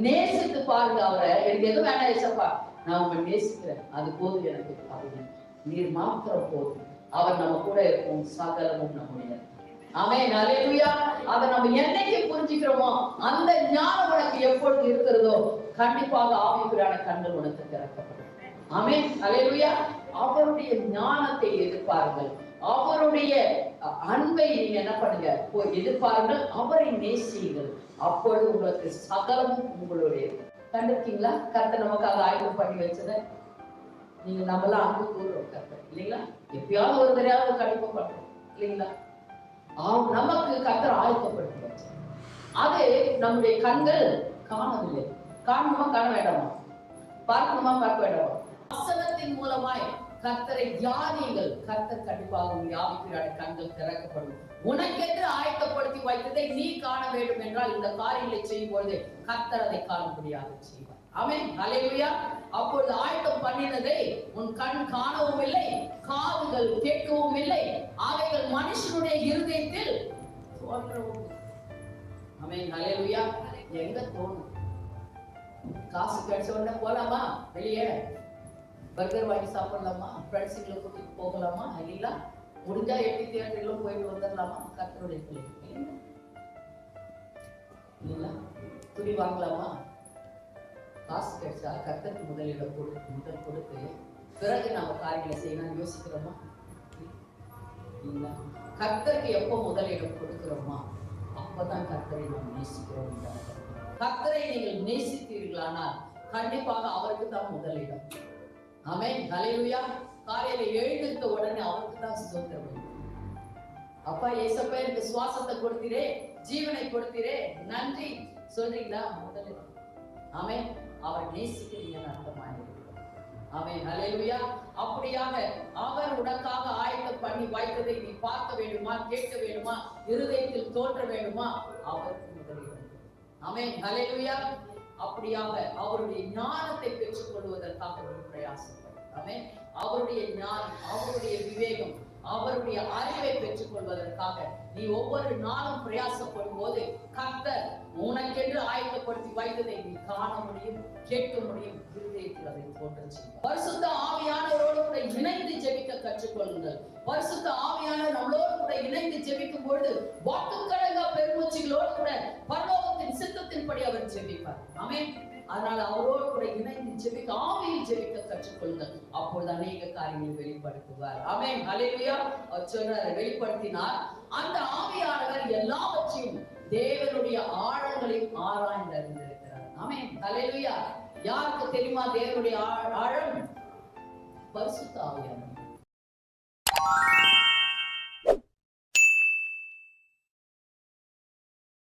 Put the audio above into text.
நேசித்து பாருங்க அவரை. எனக்கு எதுவும் வேண்டாம் ஏசப்பா. நான் உங்களை நேசிக்கிறேன். அது போதும் எனக்கு. அப்படின்னு. நீர் மாத்திரம் போதும். அவர் நம்ம கூட இருக்கும் சகலமும் நம்முடைய ஆமே அலேலுயா அதை நம்ம என்னைக்கு புரிஞ்சுக்கிறோமோ அந்த ஞானம் உனக்கு எப்பொழுது இருக்கிறதோ கண்டிப்பாக ஆவிக்குறான கண்கள் உனக்கு திறக்கப்படும். ஆமே அலேலுயா அவருடைய ஞானத்தை எதிர்பார்கள் அவருடைய அன்பை நீங்க என்ன பண்ணுங்க? போய் எதிர்பாருங்கள் அவரை நேசியுங்கள். அப்பொழுது உங்களுக்கு சகலமும் உங்களுடைய கண்டிருக்கீங்களா? கர்த்தர் நமக்காக ஆயுதம் பண்ணி வச்சத நீங்க நம்மளாம் அன்பு கூறுறோம் கர்த்தர். இல்லைங்களா? எப்பயாவது ஒரு தடையாவது கண்டிப்பா பண்றோம் இல்லைங்களா? ஆம், நமக்கு கர்த்தர் ஆயத்தப்படுத்தி அது நம்முடைய கண்கள் காணவில்லை. காணணுமா காண வேண்டாமா பார்க்கணுமா பார்க்க வேண்டாமா? வசனத்தின் மூலமாய் கர்த்தரை தியானியுங்கள் கர்த்தர் கண்டிப்பாக உன் யாவிக்கிறாட கண்கள் திறக்கப்படும். உனக்கென்று ஆயத்தப்படுத்தி வைத்ததை நீ காண வேண்டும் என்றால் இந்த காரியங்களை செய்யும் பொழுது கர்த்தர் அதை காணும்படியாக செய்வார். ஆமென் ஹalleluya அப்பொழுது ஆயத்தம் பண்ணினதை உன் கண் காணவும் இல்லை காதுகள் கேட்கவும் இல்லை அவைகள் மனுஷனுடைய இருதயத்தில் தோன்றவும் இல்லை. ஆமென் எங்க தோணும்? காசு கிடைச்ச உடனே போலாமா? வெளியே? பர்கர் வாங்கி சாப்பிடலாமா? ஃப்ரெண்ட்ஸுங்களை கூட்டிட்டு போகலாமா? இல்லை முடிஞ்சா எட்டி தியேட்டர்களும் போயிட்டு வந்துடலாமா கத்தருடைய பிள்ளைங்க இல்லைங்களா துணி வாங்கலாமா? காசு கிடைச்சா கத்தருக்கு முதலிடம் கொடுத்து முதல் கொடுத்து பிறகு நம்ம காரியங்களை செய்யணும் யோசிக்கிறோமா? இல்லைங்களா கர்த்தருக்கு எப்போ முதலிடம் கொடுக்கிறோமா? அப்பதான் கர்த்தரை நாம் நேசிக்கிறோம் என்று கர்த்தரை நீங்கள் நேசித்தீர்களானால் கண்டிப்பாக அவருக்கு தான் முதலிடம் அமேன் ஹalleluya காலையில எழுந்திருந்த உடனே அவருக்கு தான் ஸ்தோத்திரம். அப்பா ஏசப்பா எனக்கு சுவாசத்தை கொடுத்தீரே ஜீவனை கொடுத்தீரே. நன்றி. சொல்றீங்களா? முதலிடம் ஆமென் அவர் நேசிக்கிறீங்கன்னு அர்த்தமாயிருக்கிறது அவன் ஹalleluya அப்படியாக அவர் உனக்காக ஆயத்தம் பண்ணி வைத்ததை நீ பார்க்க வேண்டுமா? கேட்க வேண்டுமா? இருதயத்தில் தோன்ற வேண்டுமா? அவருக்கு அவன் ஆமென் ஹalleluya அப்படியாக அவருடைய ஞானத்தை பெற்றுக்கொள்ள கொள்வதற்காக நீ பிரயாசப்படும் அவருடைய ஞானம் அவருடைய விவேகம் அவருடைய அறிவை பெற்றுக் கொள்வதற்காக நீ ஒவ்வொரு நாளும் பிரயாசப்படும் போது கர்த்தர் உனக்கென்று ஆயத்தப்படுத்தி வைத்ததை நீ காண முடியும் கேட்க முடியும் இருதயத்தில் அதை தோன்ற செய்யும். பரிசுத்த ஆவியானவரோடு கூட இணைந்து ஜெபிக்க கற்றுக்கொள்ளுங்கள். பரிசுத்த ஆவியானவர் நம்மளோடு கூட இணைந்து ஜெபிக்கும் பொழுது வாக்குக்கடங்க பெருமூச்சிகளோடு கூட பரலோகத்தின் சித்தத்தின்படி அவர் ஜெபிப்பார். ஆமென். அதனால அவரோடு கூட இணை ஜெபிக்க ஆவியில் ஜெபிக்க கற்றுக்கொள்ளுங்கள். அப்பொழுது அநேக காரியங்களை வெளிப்படுத்துவார். ஆமென். ஹalleluya. அவர் சொன்னார் வெளிப்படுத்தினார். அந்த ஆவியானவர் எல்லாவற்றையும் தேவனுடைய ஆழங்களை ஆராய்ந்து அறிந்திருக்கிறார். அமே ஹalleluya. யாருக்கு தெரியுமா தேவனுடைய ஆழம்? பரிசுத்த ஆவியானவர்.